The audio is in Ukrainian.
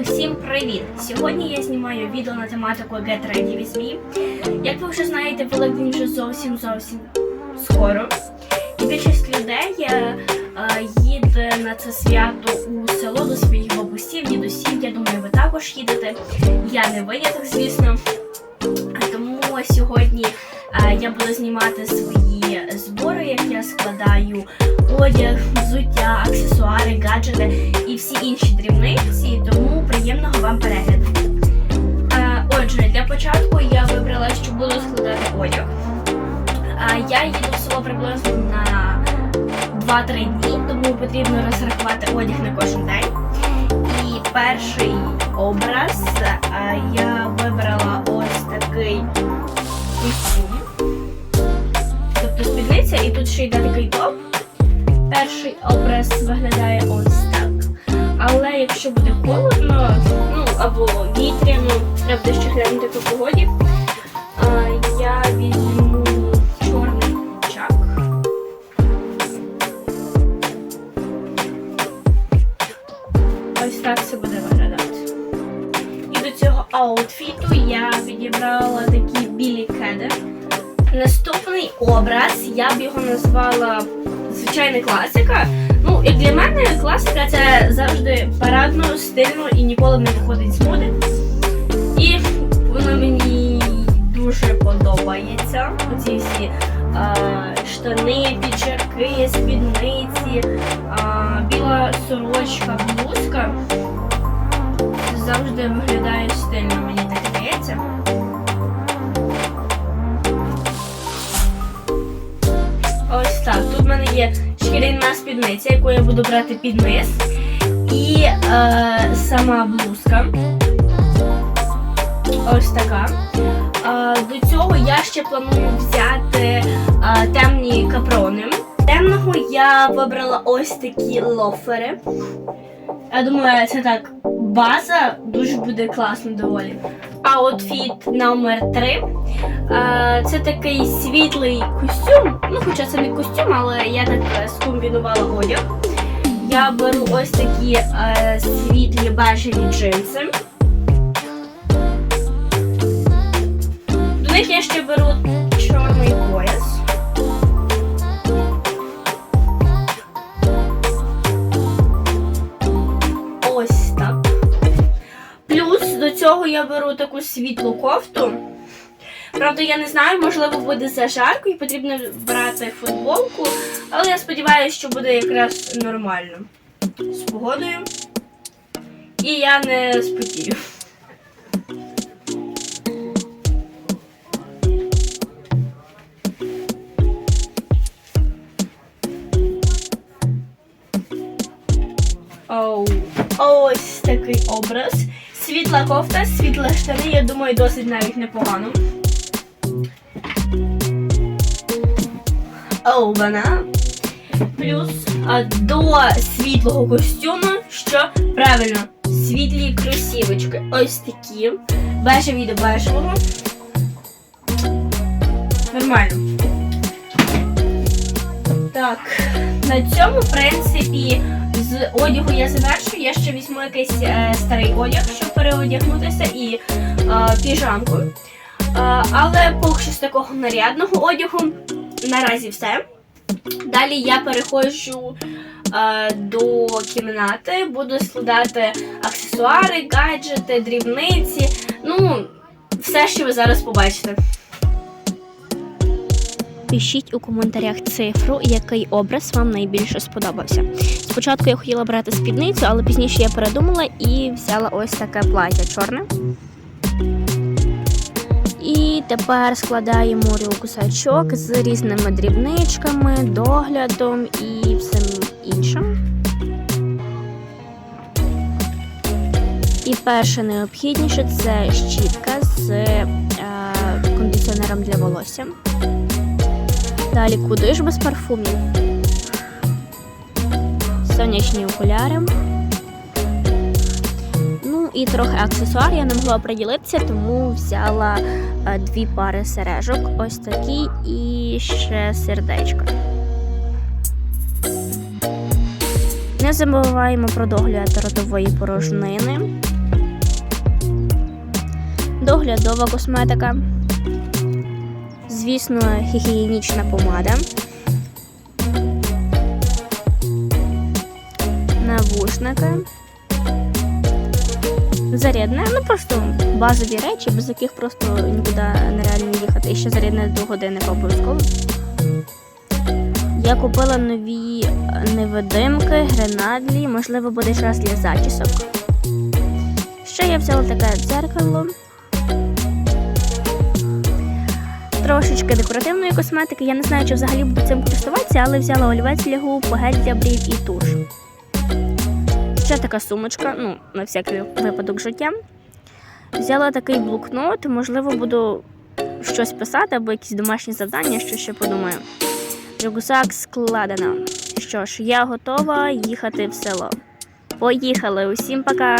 Усім привіт! Сьогодні я знімаю відео на тематику Get Ready With Me. Як ви вже знаєте, Великдень вже зовсім зовсім скоро. І більшість людей е, е, їде на це свято у село до своїх бабусів, дідусів. Я думаю, ви також їдете. Я не виняток, звісно. Тому сьогодні е, я буду знімати свої збори, як я складаю одяг, взуття, аксесуари, гаджети і всі інші дрібниці. Тому приємного вам перегляду. Е, Отже, для початку я вибрала, що буду складати одяг. Е, Я їду в приблизно на 2-3 дні, тому потрібно розрахувати одяг на кожен день. І перший образ е, я вибрала ось такий костюм. Тобто і тут ще йде такий топ. Перший образ виглядає ось так. Але якщо буде холодно, ну або вітряно, треба буде ще глянути по погоді, я візьму чорний чак. Ось так це буде виглядати. І до цього аутфіту я відібрала такі білі кеди. Образ я б його назвала звичайна класика. Ну, як для мене, класика це завжди парадно, стильно і ніколи не виходить з моди. І воно мені дуже подобається. Оці всі е, штани, піджаки, спідниці, е, біла сорочка, блузка. Завжди виглядає стильно, мені так здається. Тут в мене є шкіряна спідниця, яку я буду брати під низ. І е, сама блузка. Ось така. Е, до цього я ще планую взяти е, темні капрони. Темного я вибрала ось такі лофери. Я думаю, це так база дуже буде класно доволі. Аутфіт номер 3 Це такий світлий костюм. Ну, хоча це не костюм, але я так е, скомбінувала одяг. Я беру ось такі е, світлі бежеві джинси. До них я ще беру я беру таку світлу кофту. Правда, я не знаю, можливо, буде зажарко і потрібно брати футболку, але я сподіваюся, що буде якраз нормально з погодою. І я не спотію. Оу. Ось такий образ. Світла кофта, світла штани, я думаю, досить навіть непогано. Оу. Плюс до світлого костюму, що правильно, світлі кросівочки. Ось такі. Бежеві до бежевого. Нормально. Так, на цьому, в принципі, з одягу я завершу. Я ще візьму якийсь е, старий одяг, щоб переодягнутися, і е, піжамку. Е, але поки що з такого нарядного одягу наразі все. Далі я переходжу е, до кімнати, буду складати аксесуари, гаджети, дрібниці. Ну, все, що ви зараз побачите. Пишіть у коментарях цифру, який образ вам найбільше сподобався. Спочатку я хотіла брати спідницю, але пізніше я передумала і взяла ось таке плаття чорне. І тепер складаємо рюкзачок з різними дрібничками, доглядом і всім іншим. І перше найобхідніше це щітка з е, кондиціонером для волосся. Далі куди ж без парфумів? Сонячні окуляри. Ну і трохи аксесуар я не могла приділитися, тому взяла е, дві пари сережок, ось такі і ще сердечко. Не забуваємо про догляд ротової порожнини. доглядова косметика, звісно, гігієнічна помада, навушники, зарядне, ну просто базові речі, без яких просто нікуди нереально їхати. І ще зарядне до години обов'язково. Я купила нові е, невидимки, гренадлі, можливо, буде час для зачісок. Ще я взяла таке дзеркало. Трошечки декоративної косметики. Я не знаю, чи взагалі буду цим користуватися, але взяла олівець для губ, гель для брів і туш. Ще така сумочка, ну, на всякий випадок життя. Взяла такий блокнот, можливо, буду щось писати або якісь домашні завдання, що ще подумаю. Рюкзак складено. Що ж, я готова їхати в село. Поїхали! Усім пока!